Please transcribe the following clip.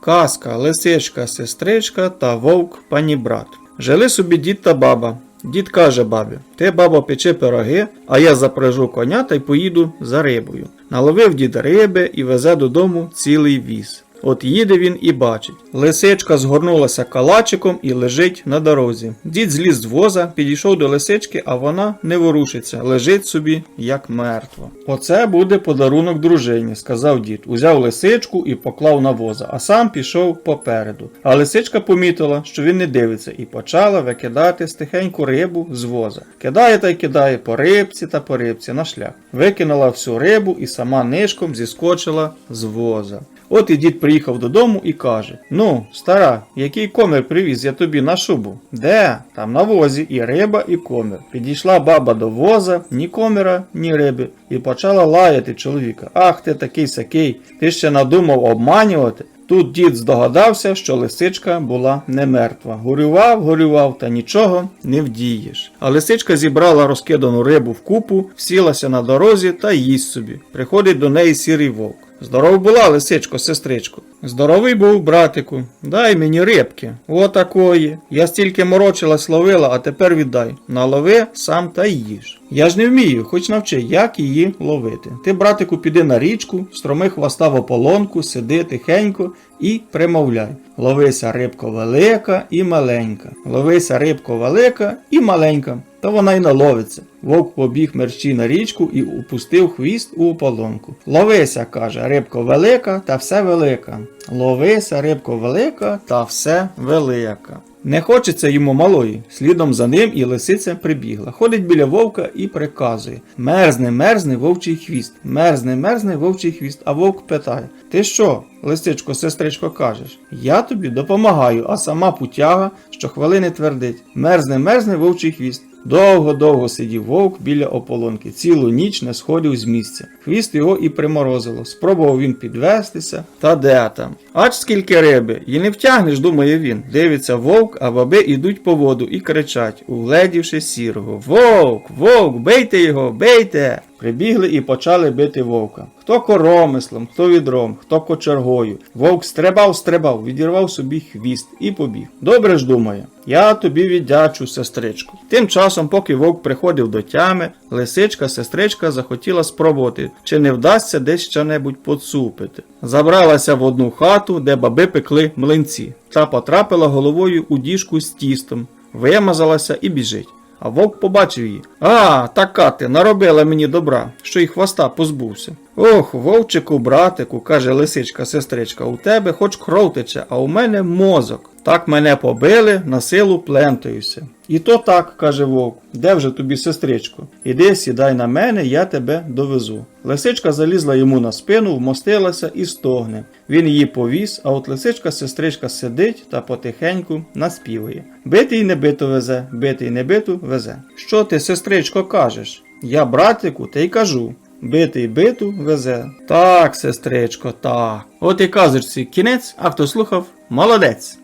Казка, лисичка, сестричка та вовк панібрат. Жили собі дід та баба. Дід каже бабі: Ти, баба, печи пироги, а я запряжу коня та й поїду за рибою. Наловив дід риби і везе додому цілий віз. От їде він і бачить. Лисичка згорнулася калачиком і лежить на дорозі. Дід зліз з воза, підійшов до лисички, а вона не ворушиться, лежить собі як мертва. Оце буде подарунок дружині, сказав дід. Узяв лисичку і поклав на воза, а сам пішов попереду. А лисичка помітила, що він не дивиться, і почала викидати стихеньку рибу з воза. Кидає та й кидає по рибці та по рибці на шлях. Викинула всю рибу і сама нишком зіскочила з воза. От і дід приїхав додому і каже: Ну, стара, який комір привіз я тобі на шубу? Де? Там на возі і риба, і комір. Підійшла баба до воза, ні коміра, ні риби, і почала лаяти чоловіка. Ах ти такий сякий, ти ще надумав обманювати. Тут дід здогадався, що лисичка була не мертва. Горював, горював, та нічого не вдієш. А лисичка зібрала розкидану рибу в купу, сілася на дорозі та їсть собі. Приходить до неї сірий вовк. Здоров була, лисичко, сестричко. Здоровий був, братику. Дай мені рибки. Отакої. Я стільки морочилась ловила, а тепер віддай. Налови сам та їж. Я ж не вмію, хоч навчи, як її ловити. Ти, братику, піди на річку, строми хвоста в ополонку, сиди тихенько і примовляй. Ловися рибко велика і маленька. Ловися рибко велика і маленька. Та вона й наловиться. Вовк побіг мерщій на річку і упустив хвіст у ополонку. Ловися, каже, рибко велика та все велика. Ловися, рибко велика та все велика. Не хочеться йому малої. Слідом за ним і лисиця прибігла. Ходить біля вовка і приказує: Мерзне, мерзне вовчий хвіст. Мерзне, мерзне вовчий хвіст. А вовк питає: Ти що, лисичко, сестричко, кажеш? Я тобі допомагаю, а сама путяга, що хвилини твердить. Мерзне, мерзне вовчий хвіст. Довго-довго сидів вовк біля ополонки, цілу ніч не сходив з місця. Хвіст його і приморозило. Спробував він підвестися, та де там. Ач скільки риби, і не втягнеш, думає він. Дивиться вовк, а баби ідуть по воду і кричать, угледівши сірого. Вовк, вовк, бийте його, бейте! Прибігли і почали бити вовка. Хто коромислом, хто відром, хто кочергою. Вовк стрибав, стрибав, відірвав собі хвіст і побіг. Добре ж думає, я тобі віддячу, сестричку. Тим часом, поки вовк приходив до тями, лисичка, сестричка захотіла спробувати, чи не вдасться десь що-небудь поцупити. Забралася в одну хату, де баби пекли млинці, та потрапила головою у діжку з тістом, вимазалася і біжить. А вовк побачив її. А, така ти наробила мені добра, що й хвоста позбувся. Ох, вовчику, братику, каже лисичка сестричка, у тебе хоч кров тече, а у мене мозок. Так мене побили, на силу плентаюся. І то так, каже вовк, де вже тобі, сестричко? Іди, сідай на мене, я тебе довезу. Лисичка залізла йому на спину, вмостилася і стогне. Він її повіз, а от лисичка сестричка сидить та потихеньку наспівує. Битий не биту везе, битий не биту везе. Що ти, сестричко, кажеш? Я, братику, та й кажу. Битий биту везе. Так, сестричко, так. От і казочці кінець, а хто слухав, молодець.